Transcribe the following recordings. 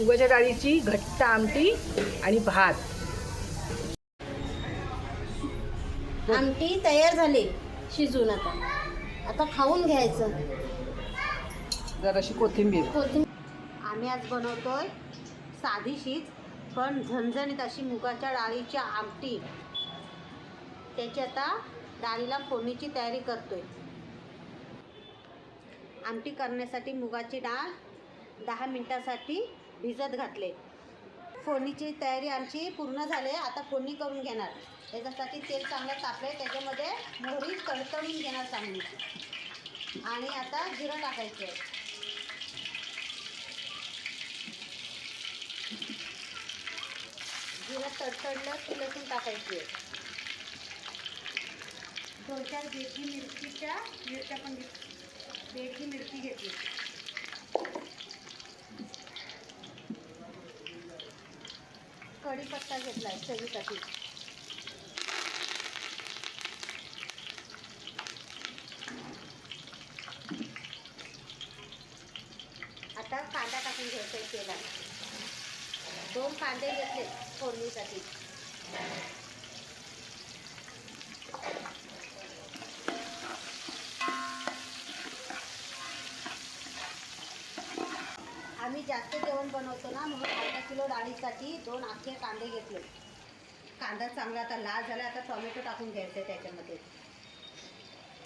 मुगाच्या डाळीची घट्ट आमटी आणि भात. आमटी तयार झाली. शिजून आता. आता खाऊन घ्यायचं. जराशी कोथिंबीर. कोथिंबीर. आम्ही आज बनवतोय साधीशीच पण झणझणीत अशी मुगाच्या डाळीची आमटी. त्याची आता डाळीला फोडणीची तयारी करतोय. आमटी करण्यासाठी मुगाची डाळ दहा मिनटासाठी भिजत घातले. फोडणीची तयारी आमची पूर्ण झाली. आता फोडणी करून घेणार. त्याच्यासाठी तेल चांगलं तापले त्याच्यामध्ये मोहरी तडतडून घेणार चांगली आणि आता जिरं टाकायचं जिरं तडतडलं की लसूण टाकायची दोन चार बेडगी मिरचीच्या मिरच्या पण घेत- बेडगी मिरची घेतली. कढीपत्ता घेतला आहे चवीसाठी आता कांदा टाकून घ्यायचा आहे तेला दोन कांदे घेतले फोडणीसाठी. आम्ही जास्त जेवण बनवतो ना म्हणून अर्धा किलो डाळीसाठी दोन अख्खे कांदे घेतले. कांदा चांगला आता लाल झाला आता टोमॅटो टाकून घ्यायचं त्याच्यामध्ये.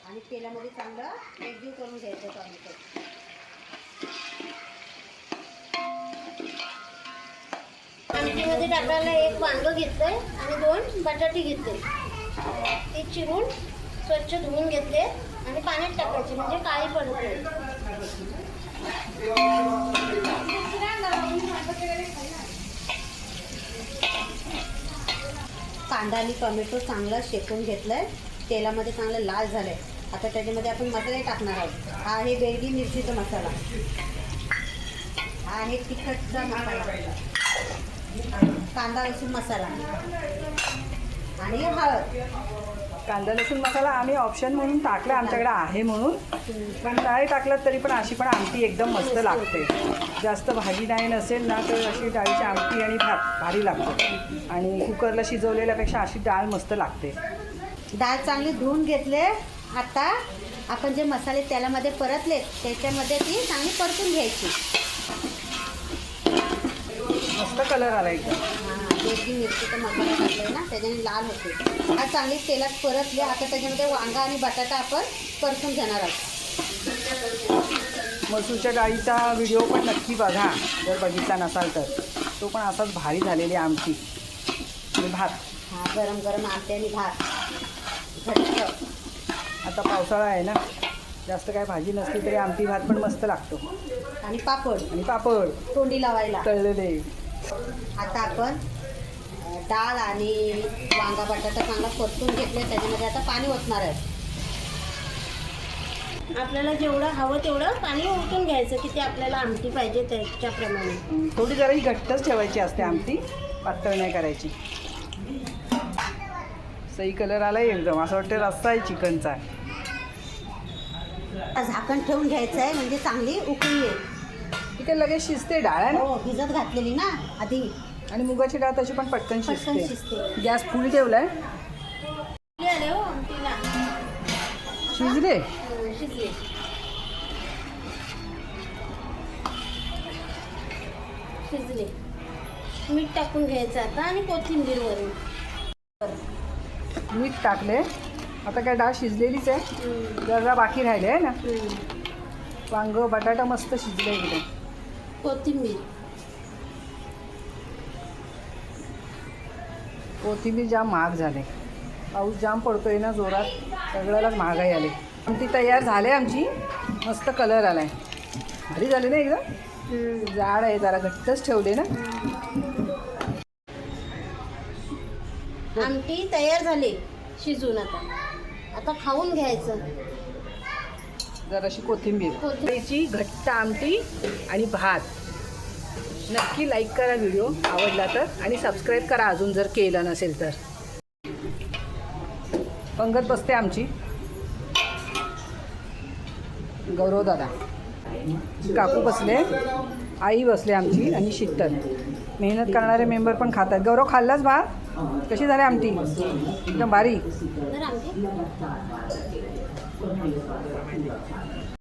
आणि तेलामध्ये चांगलं एकजीव करून घ्यायचं टोमॅटो. आमटीमध्ये टाकायला एक वांगं घेतलंय आणि दोन बटाटे घेतले. ते चिरून स्वच्छ धुवून घेतले आणि पाण्यात टाकायचे म्हणजे काळी पडते कांदा आणि टोमॅटो चांगला शेकून आहे तेलामध्ये चांगलं लाल झालं आहे आता त्याच्यामध्ये आपण मसाले टाकणार आहोत. हा आहे बेडगी मिरचीचा मसाला. हा आहे तिखटचा मसाला. कांदा लसूण मसाला. आणि हळद कांदा लसूण मसाला आम्ही ऑप्शन म्हणून टाकला आमच्याकडे आहे म्हणून. पण नाही टाकलं तरी पण अशी पण आमटी एकदम मस्त लागते. जास्त भाजी नाही नसेल ना तर अशी डाळीची आमटी आणि भात भारी लागते. आणि कुकरला शिजवलेल्यापेक्षा अशी डाळ मस्त लागते. डाळ चांगली धुवून घेतले. आता आपण जे मसाले तेलामध्ये परतले त्याच्यामध्ये ती चांगली परतून घ्यायची. कलर आला एकदम हां बेडगी मिरचीचा मसाला टाकलाय ना त्याच्याने लाल होते. आज चांगली तेलात परतले आता त्याच्यामध्ये वांगा आणि बटाटा आपण परतून घेणार आहोत. मसूरच्या डाळीचा व्हिडिओ पण नक्की बघा जर बघितला नसाल तर. तो पण असाच भारी झालेली आमटी आणि भात. हा गरम गरम आमटे आणि भात. आता पावसाळा आहे ना जास्त काय भाजी नसली तरी आमटी भात पण मस्त लागतो. आणि पापड. आणि पापड. तोंडी लावायला. तळलेले. आता आपण डाळ आणि वांगा बटाटा चांगला परतून घेतले त्याच्यामध्ये आता पाणी ओतणार आहे. आपल्याला जेवढं हवं तेवढं पाणी ओतून घ्यायचं किती आपल्याला आमटी पाहिजे त्याच्याप्रमाणे. थोडी जरा ही घट्टच ठेवायची असते आमटी पातळ नाही करायची. सही कलर आलाय एकदम असं वाटतं रस्सा आहे चिकनचा. आता झाकण ठेवून घ्यायचं आहे म्हणजे चांगली उकळी येईल. आहे लगेच शिजते डाळ आहे ना? हो भिजत घातलेली ना आधी. आणि मुगाची डाळ तशी पण पटकन पटकन शिजते. शिजते. गॅस फुल ठेवलाय. आले हो आमटीला. शिजले? हो, शिजले. शिजले. मीठ टाकून घ्यायचं आता आणि कोथिंबीर वरून मीठ टाकले. आता काय डाळ शिजलेलीच आहे. जरा बाकी राहिले आहे ना? वांग बटाटा मस्त शिजले कोथिंबीर. कोथिंबीर जाम महाग झाले. पाऊस जाम पडतोय ना जोरात. सगळ्यालाच महागाई आली. आमटी तयार झाले आमची. मस्त कलर आलाय. भारी झाली ना एकदम? जाड आहे जरा घट्टच ठेवले ना. आमटी तयार झाली. शिजून आता. आता खाऊन घ्यायचं. जराशी कोथिंबीर. त्याची घट्ट आमटी आणि भात. नक्की लाईक करा व्हिडिओ आवडला तर. आणि सबस्क्राईब करा अजून जर केलं नसेल तर. पंगत बसते आमची. गौरव दादा. काकू बसले. आई बसले आमची आणि शीतल मेहनत करणारे मेंबर पण खातात. गौरव खाल्लाच बा? कशी झाली आमटी? एकदम बारीक 嗯。